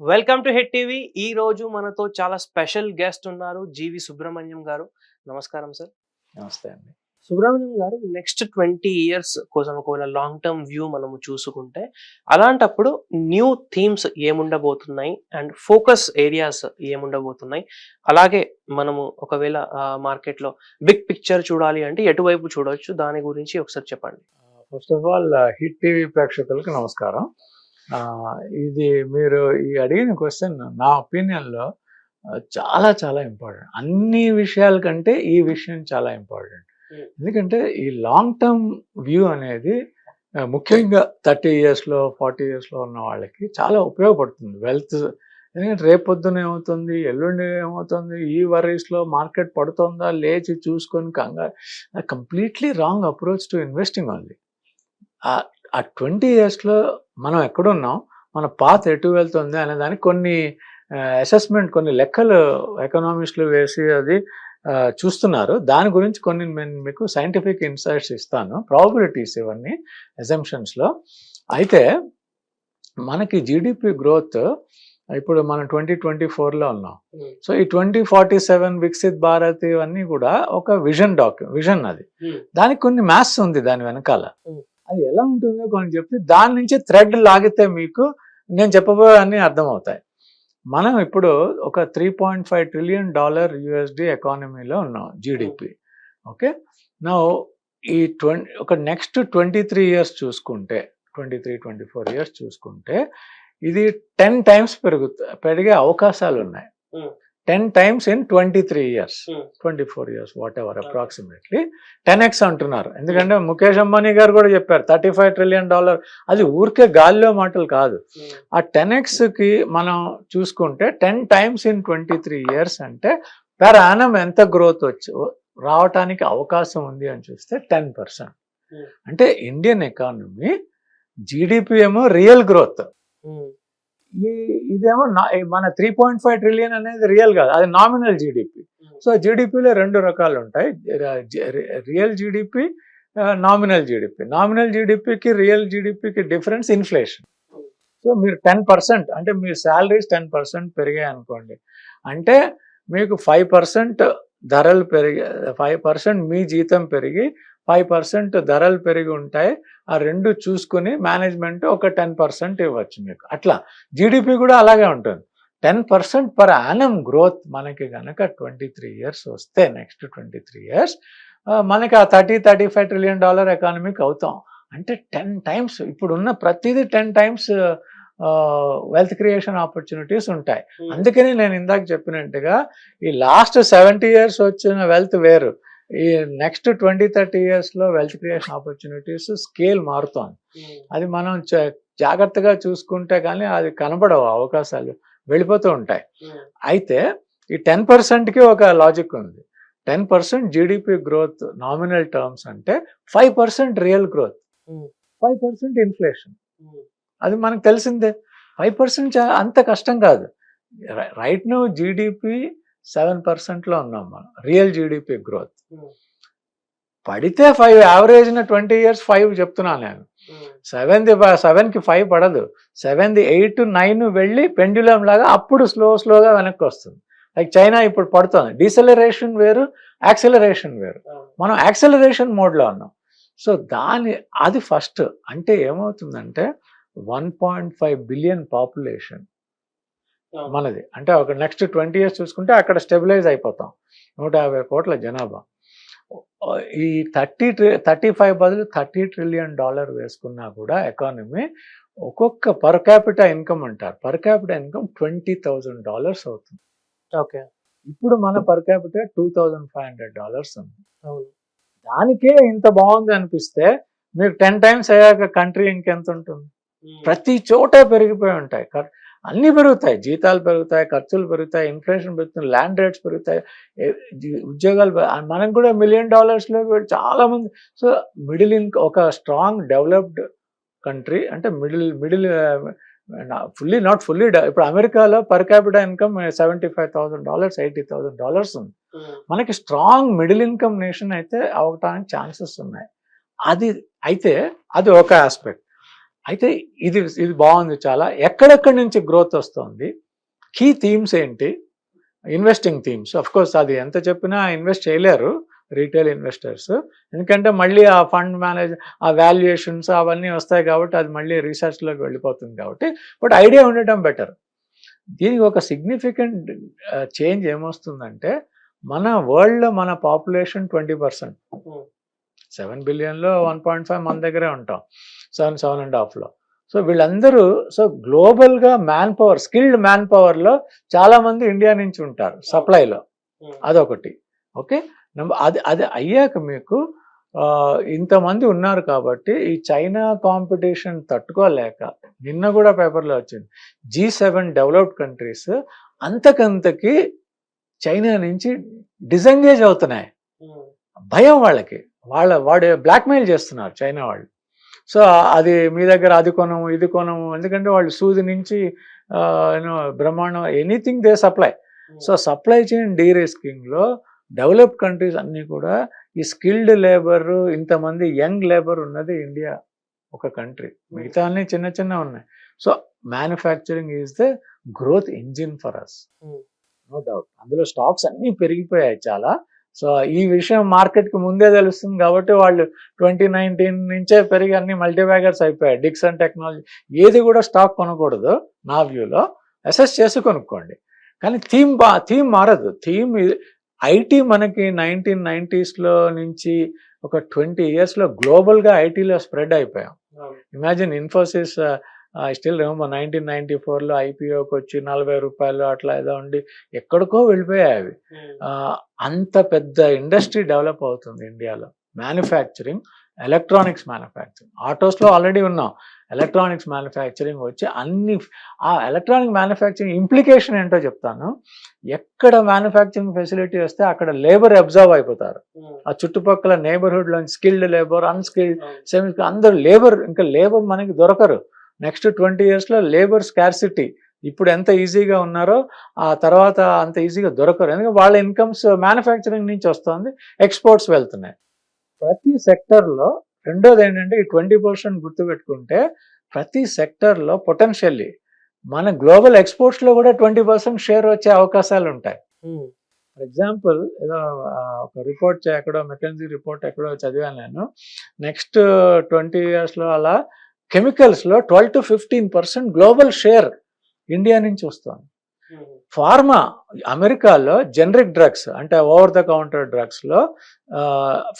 Welcome to head TV. ఈ రోజు మనతో చాలా స్పెషల్ గెస్ట్ ఉన్నారు జీవి సుబ్రహ్మణ్యం గారు. నమస్కారం సార్. నమస్తే అండి. సుబ్రహ్మణ్యం గారు నెక్స్ట్ ట్వంటీ ఇయర్స్ కోసం ఒకవేళ లాంగ్ టర్మ్ వ్యూ మనము చూసుకుంటే అలాంటప్పుడు న్యూ థీమ్స్ ఏముండబోతున్నాయి అండ్ ఫోకస్ ఏరియాస్ ఏముండబోతున్నాయి. అలాగే మనము ఒకవేళ మార్కెట్లో బిగ్ పిక్చర్ చూడాలి అంటే ఎటువైపు చూడొచ్చు? దాని గురించి ఒకసారి చెప్పండి. First of all hit TV ప్రేక్షకులకు నమస్కారం. ఇది మీరు ఈ అడిగిన క్వశ్చన్ నా ఒపీనియన్లో చాలా చాలా ఇంపార్టెంట్ అన్ని విషయాల కంటే ఈ విషయం చాలా ఇంపార్టెంట్ Hmm. ఎందుకంటే ఈ లాంగ్ టర్మ్ వ్యూ అనేది ముఖ్యంగా థర్టీ ఇయర్స్లో ఫార్టీ ఇయర్స్లో ఉన్న వాళ్ళకి చాలా ఉపయోగపడుతుంది. వెల్త్ ఎందుకంటే రేపొద్దున ఏమవుతుంది ఎల్లుండి ఏమవుతుంది ఈ వరీస్లో మార్కెట్ పడుతుందా లేచి చూసుకొని కంగారు. Completely wrong approach to investing only ఆ ట్వంటీ ఇయర్స్లో మనం ఎక్కడున్నాం? మన పాత్ ఎటు వెళ్తుంది అనే దానికి కొన్ని అసెస్మెంట్ కొన్ని లెక్కలు ఎకనామిస్టులు వేసి అది చూస్తున్నారు. దాని గురించి కొన్ని నేను మీకు సైంటిఫిక్ ఇన్సైట్స్ ఇస్తాను. ప్రాబిలిటీస్ ఇవన్నీ అజంప్షన్స్లో అయితే మనకి జీడిపి గ్రోత్ ఇప్పుడు మనం ట్వంటీ ట్వంటీ ఫోర్లో ఉన్నాం సో ఈ twenty forty seven Viksit Bharat ఇవన్నీ కూడా ఒక విజన్ డాక్యు విజన్ అది. దానికి కొన్ని మ్యాథ్స్ ఉంది దాని వెనకాల. Hmm. అది ఎలా ఉంటుందో కొన్ని చెప్తే దాని నుంచి థ్రెడ్ లాగితే మీకు నేను చెప్పబోయే అర్థమవుతాయి. మనం ఇప్పుడు ఒక three point five trillion dollar USD ఎకానమీలో ఉన్నాం జీడిపి ఓకే నా ఈ ట్వంటీ ఒక నెక్స్ట్ ట్వంటీ త్రీ ఇయర్స్ చూసుకుంటే twenty three twenty four years చూసుకుంటే ఇది టెన్ టైమ్స్ పెరుగుతా పెరిగే అవకాశాలు ఉన్నాయి hmm. Ten times in twenty three years. Hmm. Twenty four years whatever approximately ten X అంటున్నారు. ఎందుకంటే ముఖేష్ అంబానీ గారు కూడా చెప్పారు థర్టీ ఫైవ్ ట్రిలియన్ డాలర్. అది ఊరికే గాలిలో మాటలు కాదు. ఆ టెన్కి మనం చూసుకుంటే ten times in twenty three years అంటే పెర్ యానం ఎంత గ్రోత్ వచ్చి రావటానికి అవకాశం ఉంది అని చూస్తే టెన్ పర్సెంట్. Hmm. అంటే ఇండియన్ ఎకానమీ జీడిపి ఏమో రియల్ గ్రోత్ ఈ ఇదేమో మన త్రీ పాయింట్ ఫైవ్ ట్రిలియన్ అనేది రియల్ కాదు. అది నామినల్ జీడిపి సో జీడిపిలో రెండు రకాలు ఉంటాయి. Real GDP nominal GDP nominal జీడిపికి real జీడిపికి డిఫరెన్స్ ఇన్ఫ్లేషన్ సో మీరు టెన్ పర్సెంట్ అంటే మీ శాలరీస్ టెన్ పర్సెంట్ పెరిగాయి అనుకోండి. అంటే మీకు ఫైవ్ పర్సెంట్ ధరలు పెరిగి ఫైవ్ పర్సెంట్ మీ జీతం పెరిగి ఫైవ్ పర్సెంట్ ధరలు పెరిగి ఉంటాయి. ఆ రెండు చూసుకుని మేనేజ్మెంట్ ఒక టెన్ పర్సెంట్ ఇవ్వచ్చు మీకు. అట్లా జీడిపి కూడా అలాగే ఉంటుంది. Ten percent per annum growth మనకి కనుక ట్వంటీ త్రీ ఇయర్స్ వస్తే నెక్స్ట్ ట్వంటీ త్రీ ఇయర్స్ మనకి ఆ thirty thirty five trillion dollar ఎకానమీకి అవుతాం. అంటే టెన్ టైమ్స్ ఇప్పుడున్న ప్రతిదీ ten times wealth creation opportunities ఉంటాయి. అందుకని నేను ఇందాక చెప్పినట్టుగా ఈ లాస్ట్ సెవెంటీ ఇయర్స్ వచ్చిన వెల్త్ వేరు. ఈ నెక్స్ట్ ట్వంటీ థర్టీ ఇయర్స్లో వెల్త్ క్రియేషన్ ఆపర్చునిటీస్ స్కేల్ మారుతోంది. అది మనం జాగ్రత్తగా చూసుకుంటే కానీ అది కనబడవు అవకాశాలు వెళ్ళిపోతూ ఉంటాయి. అయితే ఈ టెన్ పర్సెంట్కి ఒక లాజిక్ ఉంది. Ten percent GDP growth nominal terms అంటే five percent real growth Hmm. Five percent inflation అది మనకు తెలిసిందే. ఫైవ్ పర్సెంట్ అంత కష్టం కాదు. రైట్ నో జీడిపి సెవెన్ పర్సెంట్లో ఉన్నాం మనం. Real GDP growth. పడితే ఫైవ్ యావరేజ్న ట్వంటీ ఇయర్స్ ఫైవ్ చెప్తున్నాను నేను. సెవెన్ది సెవెన్కి ఫైవ్ పడదు. సెవెన్ది ఎయిట్ నైన్ వెళ్ళి పెండ్యులం లాగా అప్పుడు స్లో స్లోగా వెనక్కి వస్తుంది. లైక్ చైనా ఇప్పుడు పడుతుంది. డీసెలరేషన్ వేరు యాక్సెలరేషన్ వేరు. మనం యాక్సెలరేషన్ మోడ్లో ఉన్నాం. సో దాని అది ఫస్ట్. అంటే ఏమవుతుందంటే one point five billion population మనది. అంటే ఒక నెక్స్ట్ ట్వంటీ ఇయర్స్ చూసుకుంటే అక్కడ స్టెబిలైజ్ అయిపోతాం. నూట యాభై కోట్ల జనాభా. ఈ థర్టీ ట్రి థర్టీ ఫైవ్ బదులు థర్టీ ట్రిలియన్ డాలర్ వేసుకున్నా కూడా ఎకానమీ ఒక్కొక్క పర్ క్యాపిటల్ ఇన్కమ్ అంటారు. Per capital income twenty thousand dollars అవుతుంది. ఓకే. ఇప్పుడు మన per capital two thousand five hundred dollars ఉంది. దానికే ఇంత బాగుంది అనిపిస్తే మీరు టెన్ టైమ్స్ అయ్యాక కంట్రీ ఇంకెంత ఉంటుంది? ప్రతి చోట పెరిగిపోయి ఉంటాయి. అన్నీ పెరుగుతాయి. జీతాలు పెరుగుతాయి ఖర్చులు పెరుగుతాయి ఇన్ఫ్లేషన్ పెరుగుతుంది ల్యాండ్ రేట్స్ పెరుగుతాయి ఉద్యోగాలు మనం కూడా మిలియన్ డాలర్స్లో చాలా మంది సో మిడిల్ ఇన్ ఒక స్ట్రాంగ్ డెవలప్డ్ కంట్రీ అంటే middle middle fully not fully ఇప్పుడు అమెరికాలో per capital income seventy five thousand dollars eighty thousand dollars ఉంది. మనకి స్ట్రాంగ్ మిడిల్ ఇన్కమ్ నేషన్ అయితే అవటానికి ఛాన్సెస్ ఉన్నాయి. అది అయితే అది ఒక ఆస్పెక్ట్. అయితే ఇది ఇది బాగుంది చాలా. ఎక్కడెక్కడి నుంచి గ్రోత్ వస్తుంది? కీ థీమ్స్ ఏంటి? Investing themes. అఫ్ కోర్స్ అది ఎంత చెప్పినా ఇన్వెస్ట్ చేయలేరు రీటైల్ ఇన్వెస్టర్స్. ఎందుకంటే మళ్ళీ ఆ ఫండ్ మేనేజ్ ఆ వాల్యుయేషన్స్ అవన్నీ వస్తాయి కాబట్టి అది మళ్ళీ రీసెర్చ్లోకి వెళ్ళిపోతుంది కాబట్టి. బట్ ఐడియా ఉండటం బెటర్. దీనికి ఒక సిగ్నిఫికెంట్ చేంజ్ ఏమొస్తుందంటే మన వరల్డ్లో మన పాపులేషన్ ట్వంటీ పర్సెంట్. సెవెన్ బిలియన్లో వన్ పాయింట్ ఫైవ్ మన దగ్గరే ఉంటాం. సెవెన్ సెవెన్ అండ్ హాఫ్లో. సో వీళ్ళందరూ సో గ్లోబల్గా మ్యాన్ పవర్ స్కిల్డ్ మ్యాన్ పవర్లో చాలామంది ఇండియా నుంచి ఉంటారు సప్లైలో. అదొకటి. ఓకే? నంబర్ అది అది అయ్యాక మీకు ఇంతమంది ఉన్నారు కాబట్టి ఈ చైనా కాంపిటీషన్ తట్టుకోలేక నిన్న కూడా పేపర్లో వచ్చింది జీ సెవెన్ డెవలప్డ్ కంట్రీస్ అంతకంతకి చైనా నుంచి డిసెంగేజ్ అవుతున్నాయి. భయం వాళ్ళకి. వాళ్ళ వాడు బ్లాక్మెయిల్ చేస్తున్నారు చైనా వాళ్ళు. సో అది మీ దగ్గర అది కొనము ఇది కొనము. ఎందుకంటే వాళ్ళు సూది నుంచి యూనో బ్రహ్మాండం anything they supply. So supply chain D లో డెవలప్ కంట్రీస్ అన్నీ కూడా ఈ స్కిల్డ్ లేబర్ ఇంతమంది యంగ్ లేబర్ ఉన్నది ఇండియా ఒక కంట్రీ. మిగతా అన్ని చిన్న చిన్న ఉన్నాయి. So manufacturing is the growth engine for us. Hmm. No doubt. అందులో స్టాక్స్ అన్నీ పెరిగిపోయాయి చాలా. సో ఈ విషయం మార్కెట్కి ముందే తెలుస్తుంది కాబట్టి వాళ్ళు ట్వంటీ నైన్టీన్ నుంచే పెరిగి అన్ని మల్టీబ్యాగర్స్ అయిపోయాయి డిక్సన్ టెక్నాలజీ ఏది కూడా స్టాక్ కొనకూడదు నా వ్యూలో. అసెస్ చేసి కొనుక్కోండి. కానీ థీమ్ బా థీమ్ మారదు. థీమ్ ఐటీ మనకి నైన్టీన్ నైంటీస్లో నుంచి ఒక ట్వంటీ ఇయర్స్లో గ్లోబల్గా ఐటీలో స్ప్రెడ్ అయిపోయాం. Imagine Infosys still remember nineteen ninety ఫోర్లో ఐపీఓకి వచ్చి నలభై రూపాయలు అట్లా ఏదో ఉండి ఎక్కడికో వెళ్ళిపోయాయి అవి. అంత పెద్ద ఇండస్ట్రీ డెవలప్ అవుతుంది ఇండియాలో. మ్యానుఫ్యాక్చరింగ్ ఎలక్ట్రానిక్స్ మ్యానుఫ్యాక్చరింగ్ ఆటోస్లో ఆల్రెడీ ఉన్నాం. ఎలక్ట్రానిక్స్ మ్యానుఫ్యాక్చరింగ్ వచ్చి అన్ని ఆ ఎలక్ట్రానిక్ మ్యానుఫ్యాక్చరింగ్ ఇంప్లికేషన్ ఏంటో చెప్తాను. ఎక్కడ మ్యానుఫ్యాక్చరింగ్ ఫెసిలిటీ వస్తే అక్కడ లేబర్ అబ్జర్వ్ అయిపోతారు. ఆ చుట్టుపక్కల నeighborhood లో స్కిల్డ్ లేబర్ అన్స్కిల్డ్ సెమీ అందరూ లేబర్ ఇంకా లేబర్ మనకి దొరకరు. నెక్స్ట్ ట్వంటీ ఇయర్స్లో లేబర్ స్కార్సిటీ ఇప్పుడు ఎంత ఈజీగా ఉన్నారో ఆ తర్వాత అంత ఈజీగా దొరకరు. ఎందుకంటే వాళ్ళ ఇన్కమ్స్ మ్యానుఫ్యాక్చరింగ్ నుంచి వస్తుంది ఎక్స్పోర్ట్స్ వెళ్తున్నాయి. ప్రతి సెక్టర్లో రెండోది ఏంటంటే ఈ ట్వంటీ పర్సెంట్ గుర్తుపెట్టుకుంటే ప్రతి సెక్టర్లో పొటెన్షియల్లీ మన గ్లోబల్ ఎక్స్పోర్ట్స్లో కూడా ట్వంటీ పర్సెంట్ షేర్ వచ్చే అవకాశాలు ఉంటాయి. ఫర్ ఎగ్జాంపుల్ ఏదో ఒక రిపోర్ట్ ఎక్కడో మెకెన్జీ రిపోర్ట్ ఎక్కడో చదివాను నేను. నెక్స్ట్ ట్వంటీ ఇయర్స్లో అలా కెమికల్స్లో twelve to fifteen percent global share India నుంచి వస్తుంది. ఫార్మా అమెరికాలో జనరిక్ డ్రగ్స్ అంటే over the counter డ్రగ్స్లో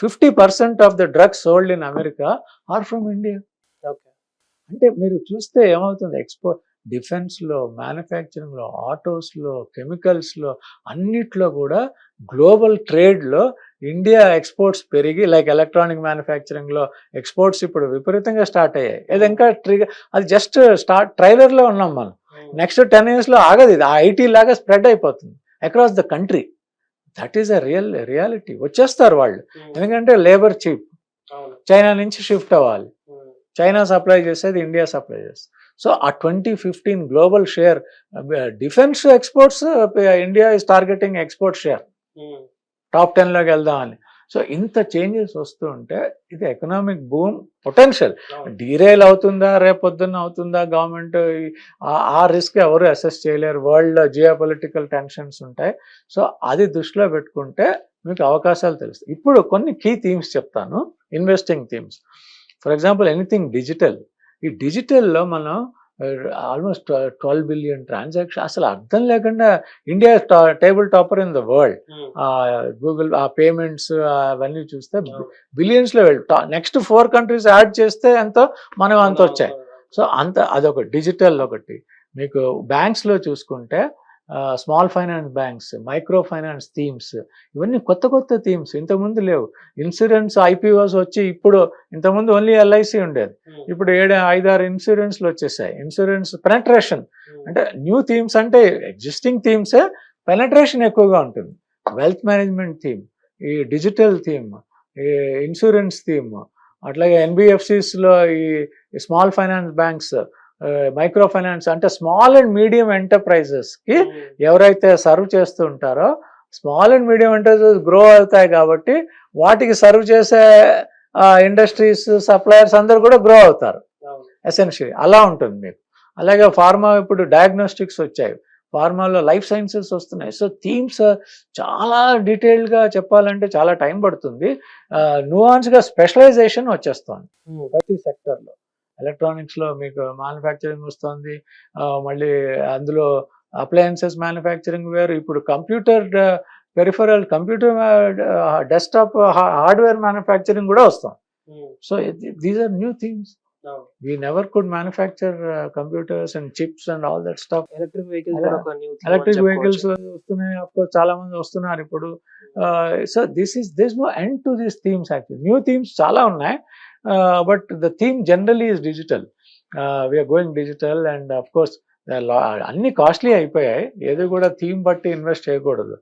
fifty percent of the drugs sold in America are from India. Okay. అంటే మీరు చూస్తే ఏమవుతుంది? ఎక్స్పోర్ట్ డిఫెన్స్లో మ్యానుఫ్యాక్చరింగ్లో ఆటోస్లో కెమికల్స్లో అన్నిట్లో కూడా గ్లోబల్ ట్రేడ్లో ఇండియా ఎక్స్పోర్ట్స్ పెరిగి లైక్ ఎలక్ట్రానిక్ మ్యానుఫ్యాక్చరింగ్లో ఎక్స్పోర్ట్స్ ఇప్పుడు విపరీతంగా స్టార్ట్ అయ్యాయి. ఇది ఇంకా ట్రిగర్ అది జస్ట్ స్టార్ట్ ట్రైలర్లో ఉన్నాం మనం. నెక్స్ట్ టెన్ ఇయర్స్లో ఆగదు ఇది. ఆ ఐటీ లాగా స్ప్రెడ్ అయిపోతుంది. Across the country that is a real reality వచ్చేస్తారు వాళ్ళు. ఎందుకంటే లేబర్ చీప్ చైనా నుంచి షిఫ్ట్ అవ్వాలి. చైనా సప్లై చేసేది ఇండియా సప్లై చేస్తుంది. సో ఆ twenty fifteen global share defence exports India is targeting export share top టెన్లోకి వెళ్దామని సో ఇంత చేంజెస్ వస్తూ ఉంటే ఇది ఎకనామిక్ బూమ్ పొటెన్షియల్. డీరైల్ అవుతుందా రేపొద్దున్న అవుతుందా గవర్నమెంట్ ఆ రిస్క్ ఎవరు అసెస్ చేయలేరు. వరల్డ్ జియో పొలిటికల్ టెన్షన్స్ ఉంటాయి. సో అది దృష్టిలో పెట్టుకుంటే మీకు అవకాశాలు తెలుస్తాయి. ఇప్పుడు కొన్ని కీ థీమ్స్ చెప్తాను. Investing themes. For example anything digital. ఈ డిజిటల్లో మనం ఆల్మోస్ట్ ట్వెల్వ్ బిలియన్ ట్రాన్సాక్షన్ అసలు అర్థం లేకుండా India table topper in the world. Google ఆ పేమెంట్స్ అవన్నీ చూస్తే బిలియన్స్లో వెళ్ళి. నెక్స్ట్ ఫోర్ కంట్రీస్ యాడ్ చేస్తే ఎంతో మనం అంత వచ్చాయి. సో అంత అదొక డిజిటల్ ఒకటి. మీకు బ్యాంక్స్లో చూసుకుంటే small finance banks micro finance themes ఇవన్నీ కొత్త కొత్త థీమ్స్ ఇంతకుముందు లేవు. ఇన్సూరెన్స్ ఐపీఓస్ వచ్చి ఇప్పుడు ఇంతకుముందు ఓన్లీ ఎల్ఐసి ఉండేది. ఇప్పుడు ఏడు ఐదారు ఇన్సూరెన్స్లు వచ్చేసాయి. Insurance penetration. అంటే న్యూ థీమ్స్ అంటే ఎగ్జిస్టింగ్ థీమ్సే పెనట్రేషన్ ఎక్కువగా ఉంటుంది. వెల్త్ మేనేజ్మెంట్ థీమ్ ఈ డిజిటల్ థీమ్ ఈ ఇన్సూరెన్స్ థీమ్ అట్లాగే ఎన్బిఎఫ్సిస్లో ఈ small finance banks micro finance అంటే స్మాల్ అండ్ మీడియం ఎంటర్ప్రైజెస్కి ఎవరైతే సర్వ్ చేస్తూ ఉంటారో small and medium enterprises grow అవుతాయి కాబట్టి వాటికి సర్వ్ చేసే ఇండస్ట్రీస్ సప్లయర్స్ అందరు కూడా గ్రో అవుతారు. ఎసెన్షియల్ అలా ఉంటుంది మీకు. అలాగే ఫార్మా ఇప్పుడు డయాగ్నోస్టిక్స్ వచ్చాయి. ఫార్మాలో లైఫ్ సైన్సెస్ వస్తున్నాయి. సో థీమ్స్ చాలా డీటెయిల్డ్గా చెప్పాలంటే చాలా టైం పడుతుంది. నువాన్స్గా స్పెషలైజేషన్ వచ్చేస్తుంది. ప్రతి సెక్టర్లో ఎలక్ట్రానిక్స్లో మీకు మ్యానుఫ్యాక్చరింగ్ వస్తుంది. మళ్ళీ అందులో అప్లయన్సెస్ మ్యానుఫ్యాక్చరింగ్ వేరు. ఇప్పుడు computer peripheral computer desktop hardware manufacturing కూడా వస్తాం. So these are new things we never could manufacture computers and chips and all that stuff electric vehicles అలా- ఒక న్యూ ఎలక్ట్రిక్ వెహికల్స్ వస్తున్నాయి. అఫ్ కోర్స్ చాలా మంది వస్తున్నారు ఇప్పుడు. So this is this no end to this themes actual new themes చాలా ఉన్నాయి. But the theme generally is digital we're going digital and of course అన్ని కాస్ట్లీ అయిపోయాయి. ఏది కూడా థీమ్ బట్టి ఇన్వెస్ట్ చేయకూడదు.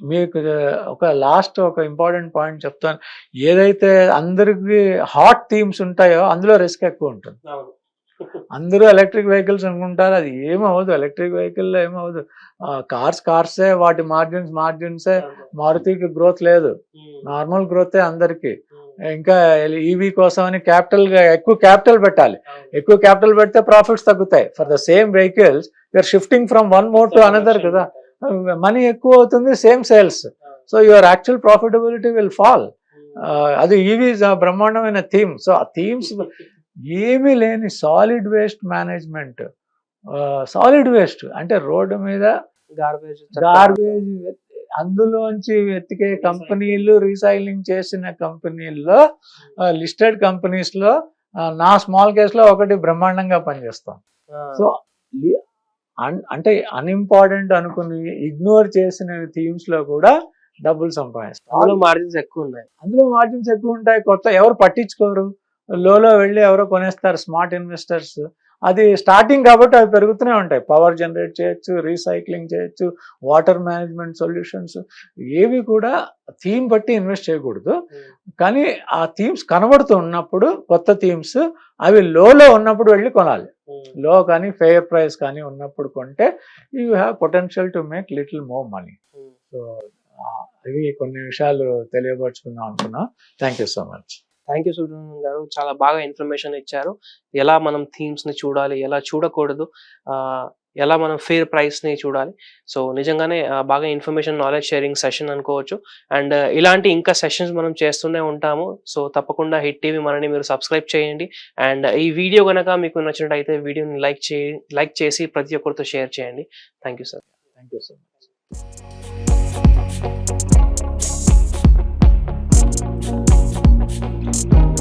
మీకు ఒక లాస్ట్ ఒక ఇంపార్టెంట్ పాయింట్ చెప్తాను. ఏదైతే అందరికి హాట్ థీమ్స్ ఉంటాయో అందులో రిస్క్ ఎక్కువ ఉంటుంది. అందరూ ఎలక్ట్రిక్ వెహికల్స్ అనుకుంటారు. అది ఏమవ్వదు ఎలక్ట్రిక్ వెహికల్ ఏమవ్వదు కార్స్ కార్సే వాటి మార్జిన్స్ మార్జిన్సే మారుతికి గ్రోత్ లేదు. నార్మల్ గ్రోతే అందరికి. ఇంకా ఈవీ కోసం అని క్యాపిటల్ ఎక్కువ క్యాపిటల్ పెట్టాలి. ఎక్కువ క్యాపిటల్ పెడితే ప్రాఫిట్స్ తగ్గుతాయి. For the same vehicles you're shifting from one mode to another కదా. మనీ ఎక్కువ అవుతుంది same sales so your actual profitability will fall అది ఈవీ బ్రహ్మాండమైన థీమ్ సో ఆ థీమ్స్ ఏమీ లేని solid waste management solid waste అంటే రోడ్డు మీద గార్బేజ్ గార్బేజ్ అందులోంచి వెతికే కంపెనీలు రీసైక్లింగ్ చేసిన కంపెనీల్లో లిస్టెడ్ కంపెనీస్లో ఆ, నా స్మాల్ కేస్లో ఒకటి బ్రహ్మాండంగా పనిచేస్తాం. సో అంటే అన్ఇంపార్టెంట్ అనుకుని ఇగ్నోర్ చేసిన థీమ్స్లో కూడా డబ్బులు సంపాదిస్తాం. అందులో మార్జిన్స్ ఎక్కువ ఉన్నాయి. అందులో మార్జిన్స్ ఎక్కువ ఉంటాయి. కొత్త ఎవరు పట్టించుకోరు. లోలో వెళ్ళి ఎవరో కొనేస్తారు. స్మార్ట్ ఇన్వెస్టర్స్ అది స్టార్టింగ్ కాబట్టి అవి పెరుగుతూనే ఉంటాయి. పవర్ జనరేట్ చేయొచ్చు రీసైక్లింగ్ చేయొచ్చు వాటర్ మేనేజ్మెంట్ సొల్యూషన్స్ ఏవి కూడా థీమ్ బట్టి ఇన్వెస్ట్ చేయకూడదు. కానీ ఆ థీమ్స్ కనబడుతూ ఉన్నప్పుడు కొత్త థీమ్స్ అవి లోలో ఉన్నప్పుడు వెళ్ళి కొనాలి. లో కానీ ఫెయిర్ ప్రైస్ కానీ ఉన్నప్పుడు కొంటే you have potential to make little more money so ఇవి కొన్ని విషయాలు తెలియపరుచుకుందాం అనుకున్నా. Thank you so much thank you Subrahmanyam గారు. చాలా బాగా ఇన్ఫర్మేషన్ ఇచ్చారు. ఎలా మనం థీమ్స్ని చూడాలి ఎలా చూడకూడదు ఎలా మనం ఫేర్ ప్రైస్ని చూడాలి. సో నిజంగానే బాగా ఇన్ఫర్మేషన్ నాలెడ్జ్ షేరింగ్ సెషన్ అనుకోవచ్చు. అండ్ ఇలాంటి ఇంకా సెషన్స్ మనం చేస్తూనే ఉంటాము. సో తప్పకుండా హిట్ టీవీ మనని మీరు సబ్స్క్రైబ్ చేయండి. అండ్ ఈ వీడియో కనుక మీకు నచ్చినట్టయితే వీడియోని లైక్ చే లైక్ చేసి ప్రతి ఒక్కరితో షేర్ చేయండి. Thank you sir. Thank you so much you